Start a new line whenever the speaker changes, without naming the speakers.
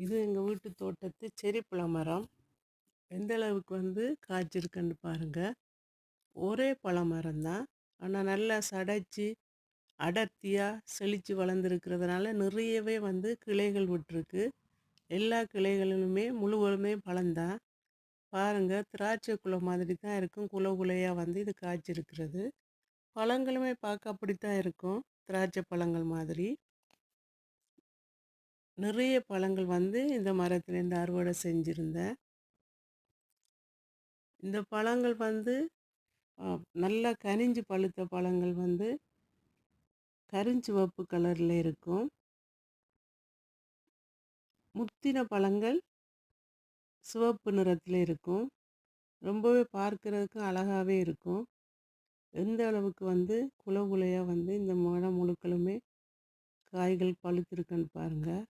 இது எங்கள் வீட்டு தோட்டத்து செரி மரம். எந்த அளவுக்கு வந்து காய்ச்சிருக்குன்னு பாருங்கள் ஒரே பழமரம் தான் ஆனால் நல்லா சடைச்சி அடர்த்தியாக செழித்து வளர்ந்துருக்கிறதுனால நிறையவே வந்து கிளைகள் விட்டுருக்கு. எல்லா கிளைகளிலுமே முழுவதுமே பழந்தான் பாருங்கள் திராட்சை குலை மாதிரி தான் இருக்கும். குலை குலையாக வந்து இது காய்ச்சிருக்கிறது. பழங்களுமே பார்க்க அப்படித்தான் இருக்கும். திராட்சை பழங்கள் மாதிரி. நிறைய பழங்கள் வந்து இந்த மரத்துலேருந்து அறுவடை செஞ்சுருந்தேன். இந்த பழங்கள் வந்து நல்லா கனிஞ்சு பழுத்த பழங்கள் வந்து கருஞ்சிவப்பு கலரில் இருக்கும். முத்தின பழங்கள் சிவப்பு நிறத்தில் இருக்கும். ரொம்பவே பார்க்கறதுக்கு அழகாகவே இருக்கும். எந்த அளவுக்கு வந்து குல குலையாக வந்து இந்த மரம் முழுக்களுமே காய்கள் பழுத்திருக்குன்னு பாருங்கள்